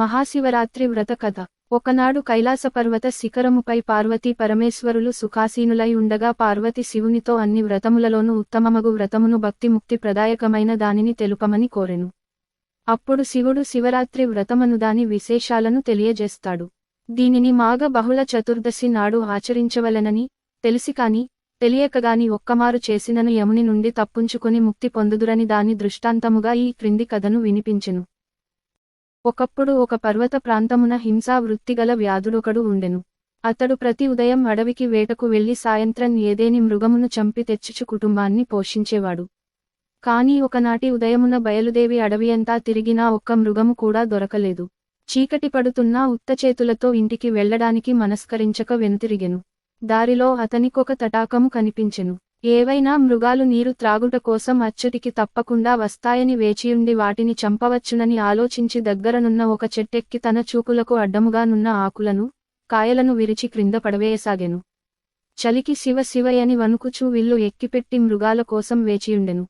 మహాశివరాత్రి వ్రత కథ. ఒకనాడు కైలాసపర్వత శిఖరముపై పార్వతీ పరమేశ్వరులు సుఖాసీనులై ఉండగా పార్వతి శివునితో అన్ని వ్రతములలోనూ ఉత్తమమగు వ్రతమును భక్తి ముక్తి ప్రదాయకమైన దానిని తెలుపమని కోరెను. అప్పుడు శివుడు శివరాత్రి వ్రతమను దాని విశేషాలను తెలియజేస్తాడు. దీనిని మాఘ బహుళ చతుర్దశి నాడు ఆచరించవలెనని తెలిసి కాని తెలియకగాని ఒక్కమారు చేసినను యముని నుండి తప్పుంచుకుని ముక్తి పొందుదురని దాని దృష్టాంతముగా ఈ క్రింది కథను వినిపించెను. ఒకప్పుడు ఒక పర్వత ప్రాంతమున హింసా వృత్తిగల వ్యాధుడొకడు ఉండెను. అతడు ప్రతి ఉదయం అడవికి వేటకు వెళ్ళి సాయంత్రం ఏదేని మృగమును చంపి తెచ్చుచు కుటుంబాన్ని పోషించేవాడు. కాని ఒకనాటి ఉదయమున బయలుదేవి అడవియంతా తిరిగినా ఒక్క మృగము కూడా దొరకలేదు. చీకటి పడుతున్నా ఉత్తచేతులతో ఇంటికి వెళ్ళడానికి మనస్కరించక వెనుతిరిగెను. దారిలో అతనికొక తటాకము కనిపించెను. ఏవైనా మృగాలు నీరు త్రాగుట కోసం అచ్చటికి తప్పకుండా వస్తాయని వేచియుండి వాటిని చంపవచ్చునని ఆలోచించి దగ్గరనున్న ఒక చెట్టెక్కి తన చూపులకు అడ్డముగానున్న ఆకులను కాయలను విరిచి క్రింద పడవేయసాగెను. చలికి శివ శివయని వణుకుచూ విల్లు ఎక్కిపెట్టి మృగాల కోసం వేచియుండెను.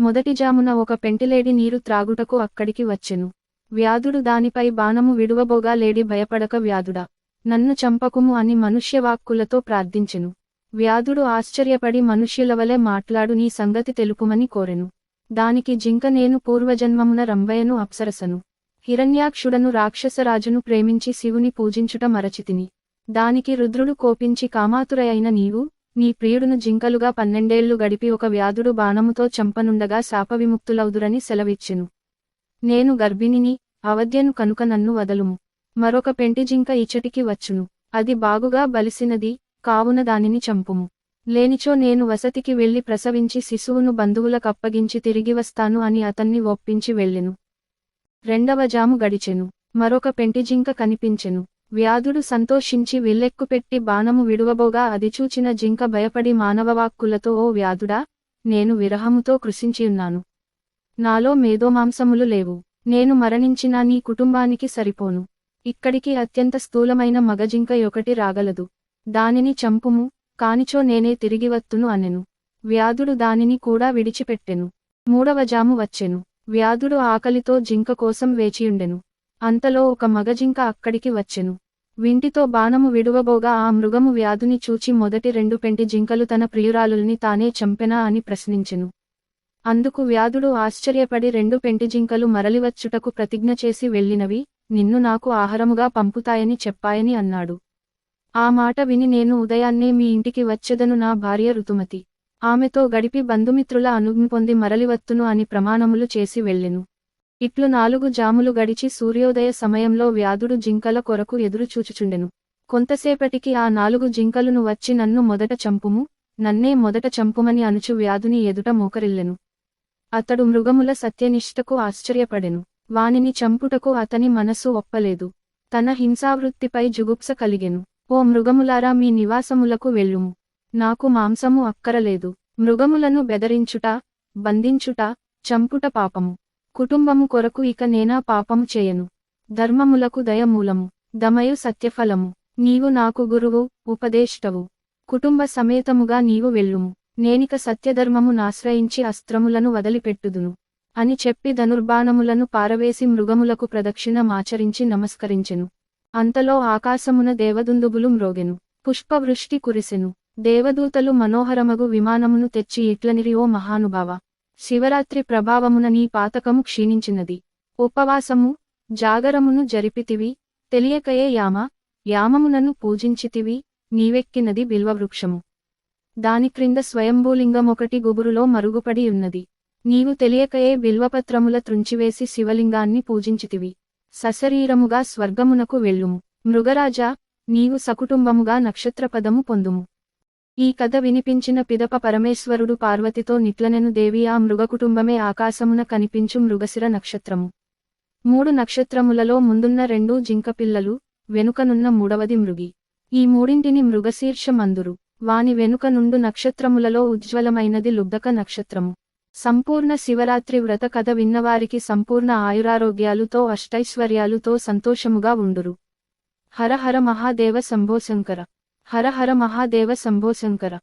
మొదటి జామున ఒక పెంటిలేడి నీరు త్రాగుటకు అక్కడికి వచ్చెను. వ్యాధుడు దానిపై బాణము విడువబోగా లేడి భయపడక వ్యాధుడా. నన్ను చంపకుము అని మనుష్యవాక్కులతో ప్రార్థించెను. వ్యాధుడు ఆశ్చర్యపడి మనుష్యులవలె మాట్లాడు నీ సంగతి తెలుపుమని కోరెను. దానికి జింక నేను పూర్వజన్మమున రంభయను అప్సరసను. హిరణ్యాక్షుడను రాక్షసరాజును ప్రేమించి శివుని పూజించుట మరచితిని. దానికి రుద్రుడు కోపించి కామాతురయైన నీవు నీ ప్రియుడును జింకలుగా పన్నెండేళ్ళు గడిపి ఒక వ్యాధుడు బాణముతో చంపనుండగా శాపవిముక్తులవుదురని సెలవిచ్చెను. నేను గర్భిణిని అవధ్యను కనుక నన్ను వదలుము. మరొక పెంటి జింక ఇచ్చటికి వచ్చును. అది బాగుగా బలిసినది కావున దానిని చంపుము. లేనిచో నేను వసతికి వెళ్ళి ప్రసవించి శిశువును బంధువులకప్పగించి తిరిగి వస్తాను అని అతన్ని ఒప్పించి వెళ్ళెను. రెండవ జాము గడిచెను. మరొక పెంటిజింక కనిపించెను. వ్యాధుడు సంతోషించి విల్లెక్కుపెట్టి బాణము విడువబోగా అది చూచిన జింక భయపడి మానవవాక్కులతో ఓ వ్యాధుడా నేను విరహముతో కృషించియున్నాను నాలో మేధోమాంసములు లేవు. నేను మరణించినా నీ కుటుంబానికి సరిపోను. ఇక్కడికి అత్యంత స్థూలమైన మగజింక ఒకటి రాగలదు. దానిని చంపుము కానిచో నేనే తిరిగివత్తును అనెను. వ్యాధుడు దానిని కూడా విడిచిపెట్టెను. మూడవ జాము వచ్చెను. వ్యాధుడు ఆకలితో జింక కోసం వేచియుండెను. అంతలో ఒక మగజింక అక్కడికి వచ్చెను. వింటితో బాణము విడువబోగా ఆ మృగము వ్యాధుని చూచి మొదటి రెండు పెంటి జింకలు తన ప్రియురాలుల్ని తానే చంపెనా అని ప్రశ్నించెను. అందుకు వ్యాధుడు ఆశ్చర్యపడి రెండు పెంటి జింకలు మరలివచ్చుటకు ప్రతిజ్ఞ చేసి వెళ్ళినవి నిన్ను నాకు ఆహారముగా పంపుతాయని చెప్పాయని అన్నాడు. ఆ మాట విని నేను ఉదయాన్నే మీ ఇంటికి వచ్చెదను నా భార్య ఋతుమతి ఆమెతో గడిపి బంధుమిత్రుల అనుజ్ఞ పొంది మరలివత్తును అని ప్రమాణములు చేసి వెళ్ళెను. ఇట్లు నాలుగు జాములు గడిచి సూర్యోదయ సమయంలో వ్యాధుడు జింకల కొరకు ఎదురు చూచుచుండెను. కొంతసేపటికి ఆ నాలుగు జింకలును వచ్చి నన్ను మొదట చంపుము నన్నే మొదట చంపుమని అనుచు వ్యాధుని ఎదుట మోకరిల్లెను. అతడు మృగముల సత్యనిష్టకు ఆశ్చర్యపడెను. వానిని చంపుటకు అతని మనసు ఒప్పలేదు. తన హింసావృత్తిపై జుగుప్స కలిగెను. ఓ మృగములారా మీ నివాసములకు వెళ్ళుము. నాకు మాంసము అక్కరలేదు. మృగములను బెదరించుట బంధించుట చంపుట పాపము. కుటుంబము కొరకు ఇక నేనా పాపము చేయను. ధర్మములకు దయమూలము. దమయు సత్యఫలము. నీవు నాకు గురువు ఉపదేష్టవు. కుటుంబ సమేతముగా నీవు వెళ్ళుము. నేనిక సత్యధర్మము నాశ్రయించి అస్త్రములను వదిలిపెట్టుదును. అని చెప్పి ధనుర్బాణములను పారవేసి మృగములకు ప్రదక్షిణ మాచరించి నమస్కరించెను. అంతలో ఆకాశమున దేవదుందుబులు మ్రోగెను. పుష్పవృష్టి కురిసెను. దేవదూతలు మనోహరమగు విమానమును తెచ్చి ఇట్లనిరి ఓ మహానుభావ. శివరాత్రి ప్రభావమున నీ పాతకము క్షీణించినది. ఉపవాసము జాగరమును జరిపితివి తెలియకయే యామ యామమునను పూజించితివి నీవెక్కినది బిల్వవృక్షము. దాని క్రింద స్వయంభూలింగమొకటి గుబురులో మరుగుపడి ఉన్నది. నీవు తెలియకయే బిల్వపత్రముల త్రుంచివేసి శివలింగాన్ని పూజించితివి. సశరీరముగా స్వర్గమునకు వెళ్ళుము. మృగరాజా నీవు సకుటుంబముగా నక్షత్రపదము పొందుము. ఈ కథ వినిపించిన పిదప పరమేశ్వరుడు పార్వతితో నిట్లనెను దేవి ఆ మృగకుటుంబమే ఆకాశమున కనిపించు మృగశిర నక్షత్రము. మూడు నక్షత్రములలో ముందున్న రెండు జింకపిల్లలు వెనుకనున్న మూడవది మృగి. ఈ మూడింటిని మృగశీర్షమందురు. వాని వెనుక నుండు నక్షత్రములలో ఉజ్వలమైనది లుబ్ధక నక్షత్రము. సంపూర్ణ శివరాత్రి వ్రత కథ విన్నవారికి సంపూర్ణ ఆయురారోగ్యాలుతో అష్టైశ్వర్యాలుతో సంతోషముగా ఉండురు. హర హర మహాదేవ శంభోశంకర హరహర హర హర మహాదేవ శంభోశంకర